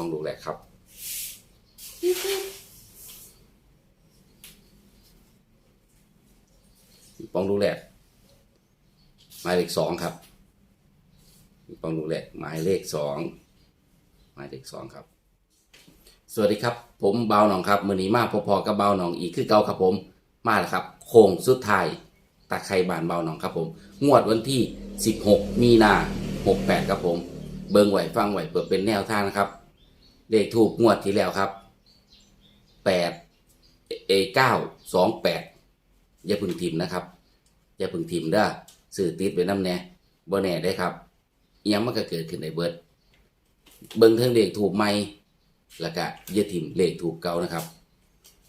ฟังดูแลครับ ปองดูแลหมายเลขสองครับปองดูแลหมายเลขสองหมายเลขสองครับ สวัสดีครับ ผมเบาหนองครับมือนีมาพอๆกับเบาหนองอีกคือเก่าครับผมมาแล้วครับ โค้งสุดท้ายตาไคร่บานเบาหนองครับผม งวดวันที่ 16 มีนา 68 ครับผม เบิ่งไหวฟังไหวเปิดเป็นแนวทางนะครับ เลขถูกงวดที่แล้วครับ8เอ9 2 8อย่าพึ่งทิมนะครับ อย่าพึ่งทิมเด้อสื่อติดไว้น้ำแน่บ่แน่ได้ครับอิหยังมันก็เกิดขึ้นในเบิร์ดเบิ่งเทิงเลขถูกไหมแล้วก็อย่าทิมเลขถูกเก่านะครับ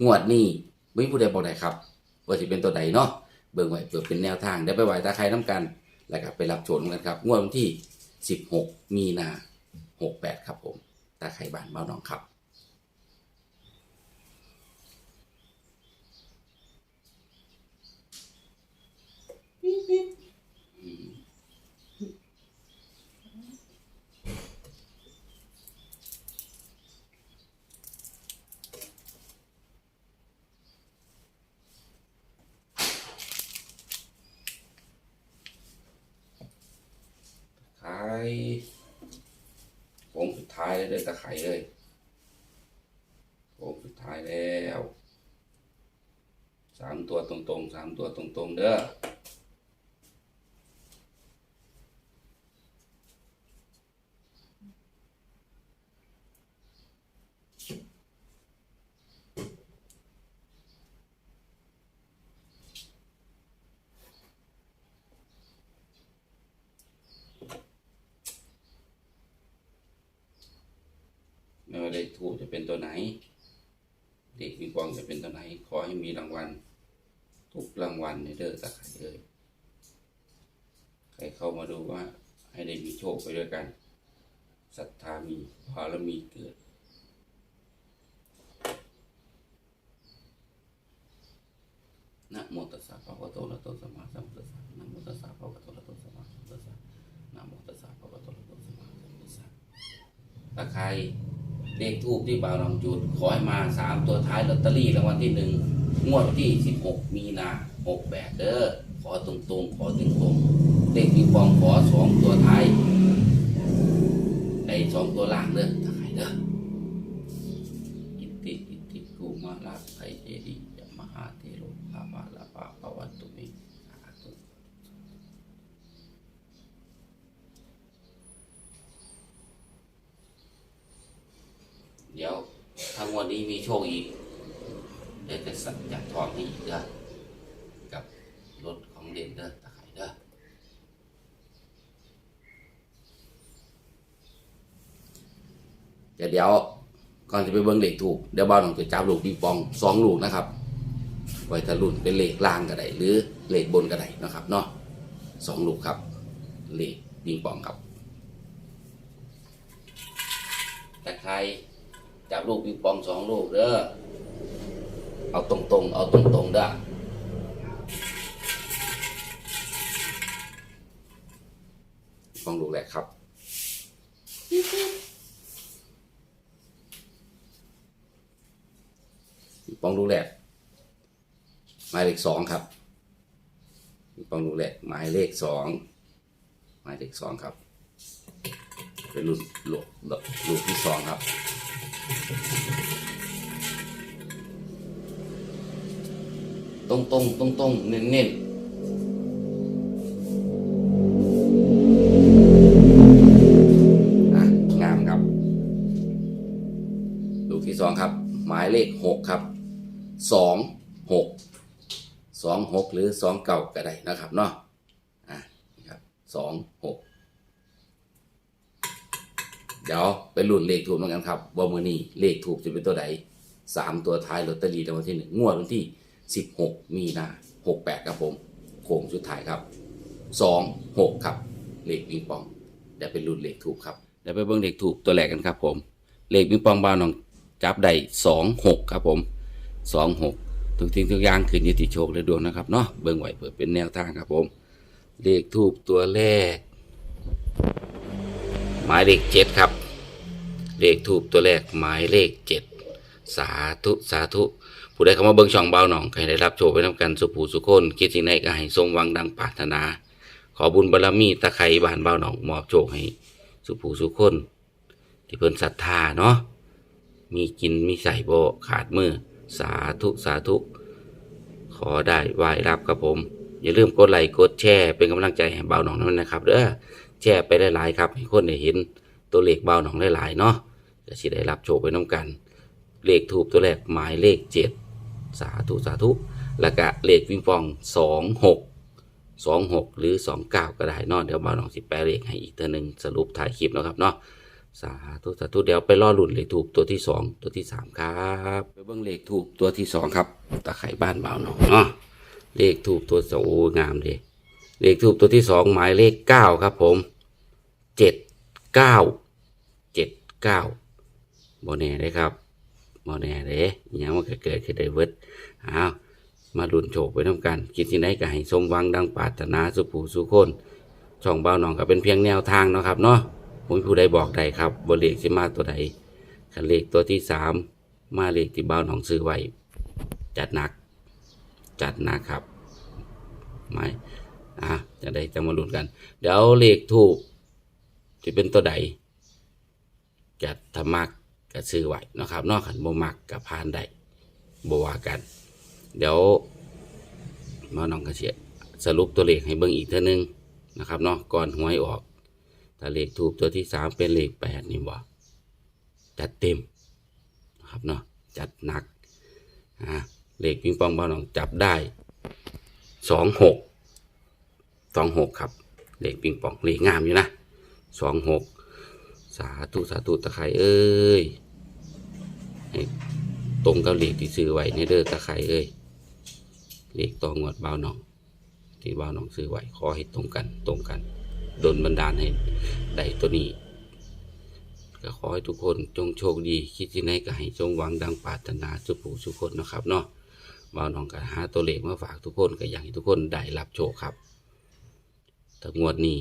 งวดนี้ไม่มีผู้ใดบอกได้ครับ ว่าจะเป็นตัวใดเนาะเบิ่งไว้เพื่อเป็นแนวทางได้ไปไหวตาใครน้ำกัน แล้วก็ไปรับชมกันครับ งวดวันที่ 16 มีนา 68 ครับผม ตาไข่บ้านเบ้าน้องครับไอ้ ท้ายเลยเด้อตะไคร่เลยโค้งสุดท้ายแล้วสามตัวตรงๆสามตัวตรงๆเด้อ เลขถูกจะเป็นตัวไหนเลขมีปองจะเป็นตัวไหน ขอให้มีรางวัล ทุกรางวัลในเด้อตะไครเลยใครเข้ามาดูว่าให้ได้มีโชคไปด้วยกันศรัทธามีบารมีเกิดนะโมตัสสะภะคะวะโตอะระหะโตสัมมาสัมพุทธัสสะนะโมตัสสะภะคะวะโตอะระหะโตสัมมาสัมพุทธัสสะนะโมตัสสะภะคะวะโตอะระหะโตสัมมาสัมพุทธัสสะตะไคร้ เลขทูบที่บ่าวลองจุด ขอให้มาสามตัวท้ายลอตเตอรี่รางวัลที่หนึ่งงวดที่สิบหกมีนาหกแปดเด้อขอตรงๆขอตรงๆเลขปีปองขอสองตัวท้ายไอ้สองตัวล่างเด้อตะไคร้เด้อ ดี๋ยวทั้งวันนี้มีโชคอีกเดี๋ยวจะสั่งจากทองให้อีกเด้อกับรถของเด่นเด้อตะไคร้เด้อเดี๋ยวเดี๋ยวก่อนจะไปเบิ้งเลขถูกเดี๋ยวบ้านของจะจับลูกปิงปองสองลูกนะครับ ไว้ทะลุนเป็นเลขล่างก็ได้หรือเลขบนก็ได้นะครับเนาะสองลูกครับเลขปิงปองครับแต่ใคร จับลูกปิงปองสองลูกเด้อเอาตรงๆ เอาตรงๆเด้ปองลูกแรกครับปองดูแลหมายเลขสองครับปองดูแลหมายเลขสองหมายเลขสองครับ เป็นรุ่นลูกลูกที่สองครับ ตรงตรงตรงตรงเน้นเน้นๆอะงามครับ ลูกที่สองครับ หมายเลขหกครับสองหกสองหกหรือสองเก่าก็ได้นะครับเนาะอะนี่ครับสองหก ดี๋ยวไปลุ้นเลขถูกเหมือนกันครับว่ามือนี้เลขถูกจะเป็นตัวใดสามตัวท้ายลอตเตอรี่รางวัลที่หนึ่งงวดวันที่สิบหกมีนาหกแปดครับผมโค้งสุดท้ายครับสองหกครับ เลขปิงปองเดี๋ยวไปลุ้นเลขถูกครับเดี๋ยวไปเบิ่งเลขถูกตัวแรกกันครับ ผม เลขปิงปองบ้าวน้องจับได้สองหกครับผมสองหกทุกทิ้งทุกอย่างขึ้นอยู่ที่โชคและดวงนะครับเนาะเบิ่งไหวเพื่อเป็นแนวทางครับผม เลขทูบตัวแรก หมายเลขเจ็ดครับ เลขทูบตัวแรกหมายเลขเจ็ดสาธุสาธุผู้ใดเข้ามาเบิ่งช่องเบาหนองให้ได้รับโชคไปนํกันสุผูสุคนคิดสิ่งใดก็ให้สมหวังดังปรารถนา ขอบุญบารมีตะไคร้บ้านเบาหนองมอบโชคให้สุผูสุคนที่เพิ่นศรัทธาเนาะมีกินมีใส่บ่ขาดมือ สาธุสาธุ ขอได้ไหว้รับครับผม อย่าลืมกดไลค์กดแชร์เป็นกำลังใจให้เบาหนองนั้นนะครับเด้อแชร์ไปหลายๆครับให้คนได้เห็นตัวเลขเบาหนองหลายๆเนาะ จะสิได้รับโชคไปน้ำกัน เลขถูกตัวแรกหมายเลขเจ็ดสาธุสาธุ แล้วก็เลขวิงฟองสองหกสองหกหรือสองเก้าก็ได้นาะเดี๋ยวเบาหนองสิแปลเลขให้อีกตัวหนึ่งสรุปถ่ายคลิปนะครับเนาะสาธุสาธุเดี๋ยวไปรอลุ่นเลขถูกตัวที่สองตัวที่สามครับไปเบิ่งเลขถูกตัวที่สองครับตะไคร่บ้านเบาหนองเนาะเลขทูบตัวสองโอ้งามเลยเลขทูบตัวที่สองหมายเลขเก้าครับผมเจ็ดเก้าเจ็ดเก้า โมแน่เลยครับโมแน่เลยอิหยังมันก็เกิดขึ้นได้เวิร์ดอ้าวมาลุ้นโชคไปน้ำกัน คิดที่ไหนก็ให้สมวังดังปรารถนาสุผูสุคนช่องเบาหนองก็เป็นเพียงแนวทางเนาะครับเนาะผมผู้ใดบอกใดครับบนเลขสิมาตัวใดคันเลขตัวที่สามมาเลขที่เบาหนองซื้อไว้จัดหนัก จัดหนะครับไม่อะจะได้จะมาลุ้นกัน เดี๋ยวเลขทูบจะเป็นตัวใดจัดธรรมัก กับซื้อไหวเนะครับนอกขันบ่มักกับพานใดบวากัน เดี๋ยวมาน้องกระเชียสรุปตัวเลขให้เบิ่งอีกเท่านึงนะครับเนาะก่อนหวยออกถ้าเลขทูบตัวที่สามเป็นเลขแปดนี่บ่จัดเต็มนะครับเนาะจัดหนักอ่าเลขปิงปองบ้านหนองจับได้สองหกสองหกครับ เลขปิงปองเลขงามอยู่นะสองหกาธุสาธุตะไคร้เอ้ยตรงกับเลขที่ซื้อไว้ในเด้อตะไคร้เอ้ยเหลขต่องวดบ้าหนองที่บ้าหนองซื้อไว้ขอให้ตรงกันตรงกันโดนบันดาลให้ได้ตัวนี้ก็ขอให้ทุกคนจงโชคดี คิดที่ไหนก็ให้จงหวังดังปรารถนาสุผู้สุคนนะครับเนาะบ่าวน้องก็หาตัวเลขมาฝากทุกคนก็อยากให้ทุกคนได้รับโชคครับถ้างวดนี้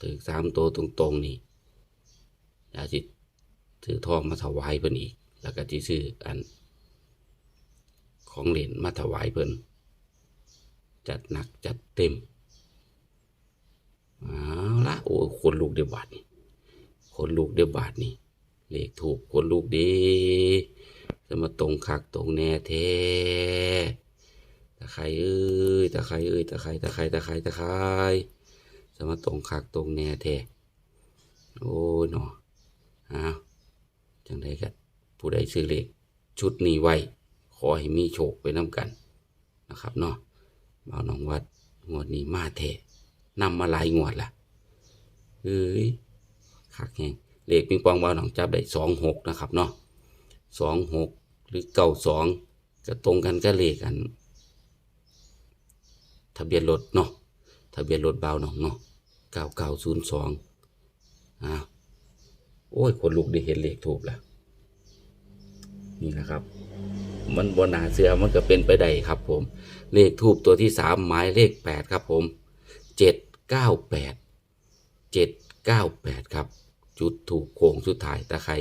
ถึงสามตัวตรงๆนี่ อยากจิถือทองมาถวายเพิ่นอีก แล้วก็ที่ซื้ออัน ของเหรียญมาถวายเพิ่นจัดหนักจัดเต็มเอาละโอ้คนลูกเดียบาทนี่คนลูกเดียบาทนี่เลขถูกคนลูกดีจะมาตรงคักตรงแน่แท้ตะไคร้เอ้ยตะไคร้เอ้ยตะไคร้ตะไคร้ตะไคร้ตะไคร้จะมาตรงคักตรงแน่แท้โอ้เนาะ อ้าวจังไดกันผู้ใดซื้อเลขชุดนี้ไว้ ขอให้มีโชคไปน้ำกันนะครับเนาะบ่าวน้องวัดงวดนี้มาแท้นำมาหลายงวดละเอ้ยคักแหงเลขปิงปองบอลหนองจับได้สองหกนะครับเนาะสองหกหรือเก้าสองก็ตรงกันก็เลขกัน ทะเบียนรถเนาะทะเบียนรถบาวหนองเนาะเก้าเก้าศูนย์สองอ้าว โอ้ยคนลุกได้เห็นเลขถูกแล้วนี่นะครับ มันบนหนาเสือมันก็เป็นไปได้ครับ ผม เลขทูบตัวที่สามหมายเลขแปดครับ ผมเจ็ดเก้าแปดเจ็ดเก้าแปดครับ จุดถูกโค้งสุดท้ายตะไคร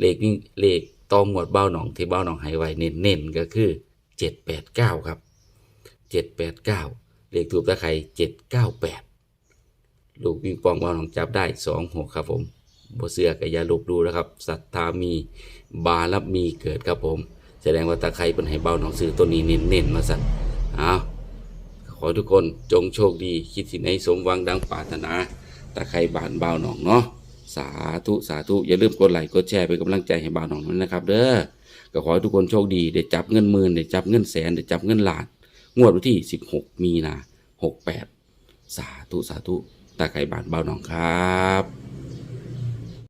เลขนี้เลขตอหมวดเบ้าหนองที่เบ้าหนองให้ไวเน้นเน้นก็คือเจ็ดแปดเก้าครับเจ็ดแปดเก้าเลขถูกตะไครเจ็ดเก้าแปดลูกปิงปองเบ้าหนองจับได้สองหกครับผม บ่เสือกับยาลูกดูนะครับศรัทธามีบารมีเกิดครับผม แสดงว่าตะไคร้เป็นให้เบ้าหนองซื้อตัวนี้เน้นๆมาสั่นอ้าวขอทุกคนจงโชคดี คิดสิ่งไหนสมหวังดังปรารถนาตะไคร่บานบ่าหนองเนาะสาธุสาธุอย่าลืมกดไลค์กดแชร์เป็นกำลังใจให้บาหนองนั้นนะครับเด้อก็ขอให้ทุกคนโชคดีได้จับเงินหมื่นได้จับเงินแสนได้จับเงินล้าน งวดวันที่ 16 มีนา68 สาธุสาธุตะไคร่บานบ่าหนองครับ